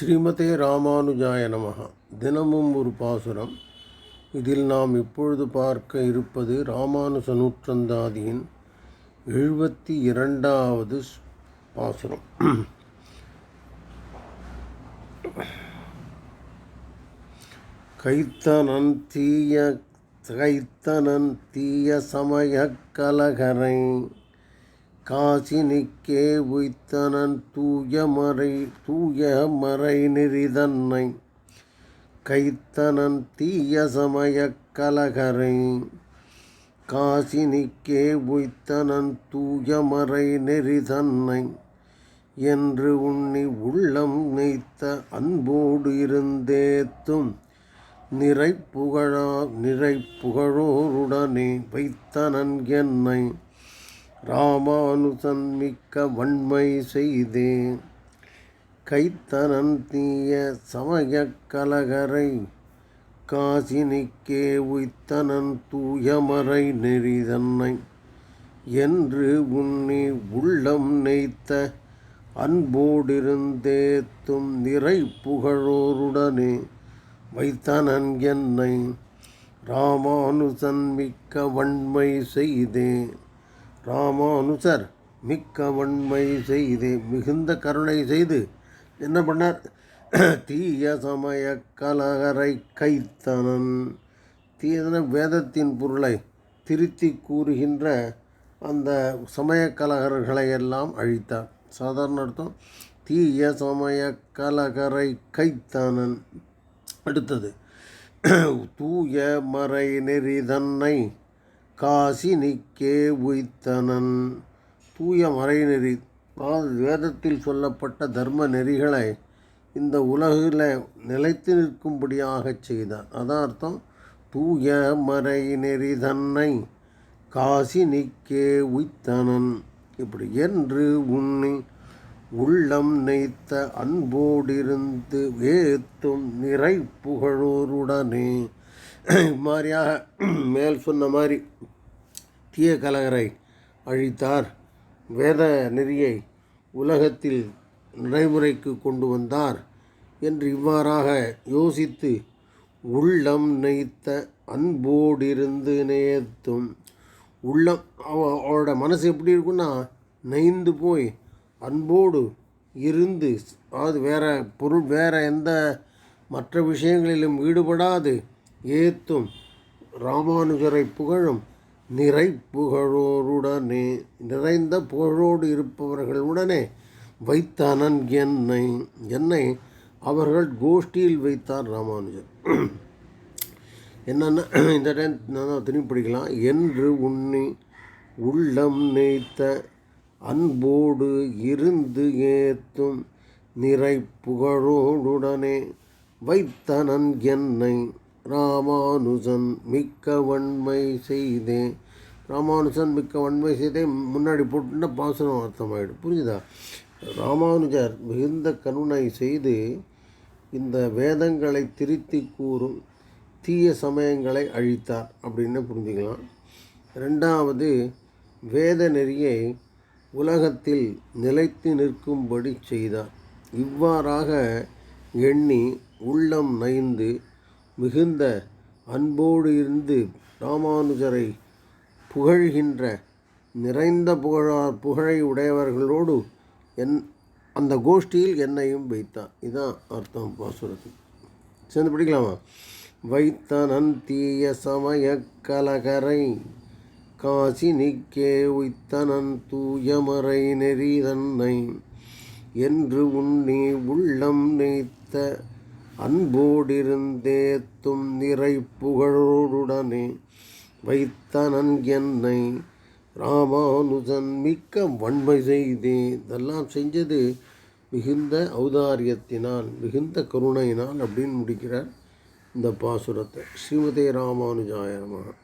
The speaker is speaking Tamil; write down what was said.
ஸ்ரீமதே ராமானுஜாய நமகா தினமும் ஒரு பாசுரம். இதில் நாம் இப்பொழுது பார்க்க இருப்பது ராமானுஜ நூற்றந்தாதியின் எழுபத்தி இரண்டாவது ஸ்- பாசுரம். கைத்தனன் தீய கைத்தனன் தீய சமயக் கலகரை காசினிக்கே உய்த்தனன் தூய மறை தூய மறை நெறிதன்னை கைத்தனன் தீய சமய கலகரை. காசினிக்கே உய்த்தனன் தூய மறை நெறிதன்னை என்று உண்ணி உள்ளம் நெய்த்த அன்போடு இருந்தேத்தும் நிறை புகழா நிறை புகழோருடனே வைத்தனன் என்னை ராமானுசன் மிக்க வன்மை செய்தே. கைத்தனன் தீய சமயக் கலகரை காசினிக்கே உய்த்தனன் தூயமறை நெறிதன்னை என்று உன்னி உள்ளம் நெய்த்த அன்போடிருந்தேத்தும் நிறை புகழோருடனே வைத்தனன் என்னை ராமானுசன் மிக்க வன்மை செய்தேன் ராமானுசர் மிக்க வன்மை செய்து மிகுந்த கருணை செய்து என்ன பண்ணார்? தீய சமய கலகரை கைத்தனன். தீயதன வேதத்தின் பொருளை திருத்தி கூறுகின்ற அந்த சமய கலகர்களை எல்லாம் அழித்தார். சாதாரண அர்த்தம் தீய சமய கலகரை கைத்தானன். அடுத்தது தூய மறை நெறி தன்னை காசினிக்கே உய்த்தனன். தூய மறைநெறி அதாவது வேதத்தில் சொல்லப்பட்ட தர்ம நெறிகளை இந்த உலகில் நிலைத்து நிற்கும்படியாகச் செய்தார் அதான் அர்த்தம் தூய மறை நெறி தன்னை காசினிக்கே உய்த்தனன். இப்படி என்று உன்னை உள்ளம் நெய்த்த அன்போடிருந்து வேத்தும் நிறை புகழோருடனே மாதிரியாக மேல் சொன்ன மாதிரி தீய கலகரை அழித்தார். வேத நெறியை உலகத்தில் நடைமுறைக்கு கொண்டு வந்தார் என்று இவ்வாறாக யோசித்து உள்ளம் நெய்த்த அன்போடிருந்து நேத்தும் உள்ளம் அவளோட மனசு எப்படி இருக்குன்னா நெய்ந்து போய் அன்போடு இருந்து அதாவது வேற பொருள் வேறு எந்த மற்ற விஷயங்களிலும் ஈடுபடாது. ஏத்தும் ராமானுஜரை புகழும் நிறை புகழோருடனே நிறைந்த புகழோடு இருப்பவர்களுடனே வைத்தானன் என்னை என்னை அவர்கள் கோஷ்டியில் வைத்தார் ராமானுஜர். என்னென்ன இந்த டைம் நான் திரும்பி படிக்கலாம். என்று உண்ணி உள்ளம் நெய்த்த அன்போடு இருந்து ஏத்தும் நிறை புகழோடுடனே வைத்தனன் என்னை ராமானுஜன் மிக்க வன்மை செய்தே ராமானுஜன் மிக்க வன்மை செய்தே முன்னாடி போட்டுன்னா பாசனம் அர்த்தமாயிடும். புரிஞ்சுதா? ராமானுஜர் மிகுந்த கருணை செய்து இந்த வேதங்களை திருத்தி கூறும் தீய சமயங்களை அழித்தார் அப்படின்னு புரிஞ்சுக்கலாம். ரெண்டாவது வேத நெறியை உலகத்தில் நிலைத்து நிற்கும்படி செய்தார். இவ்வாறாக எண்ணி உள்ளம் நைந்து மிகுந்த அன்போடு இருந்து ராமானுஜரை புகழ்கின்ற நிறைந்த புகழார் புகழை உடையவர்களோடு என் அந்த கோஷ்டியில் என்னையும் வைத்தார் இதான் அர்த்தம் பாசுரத்துக்கு சேர்ந்து படிக்கலாமா? வைத்தனன் தீய சமய கலகரை காசி நிக்கே உய்த்தனன் தூயமறை நெறி தன்னை. என்று உன்னி உள்ளம் நெய்த்த அன்போடிருந்தேத்தும் நிறை புகழோடுடனே வைத்தனன் என்னை ராமானுஜன் மிக்க வன்மை செய்தே. இதெல்லாம் செஞ்சது மிகுந்த ஔதாரியத்தினால் மிகுந்த கருணையினால் அப்படின்னு முடிக்கிறார் இந்த பாசுரத்தை. ஸ்ரீமதே ராமானுஜாய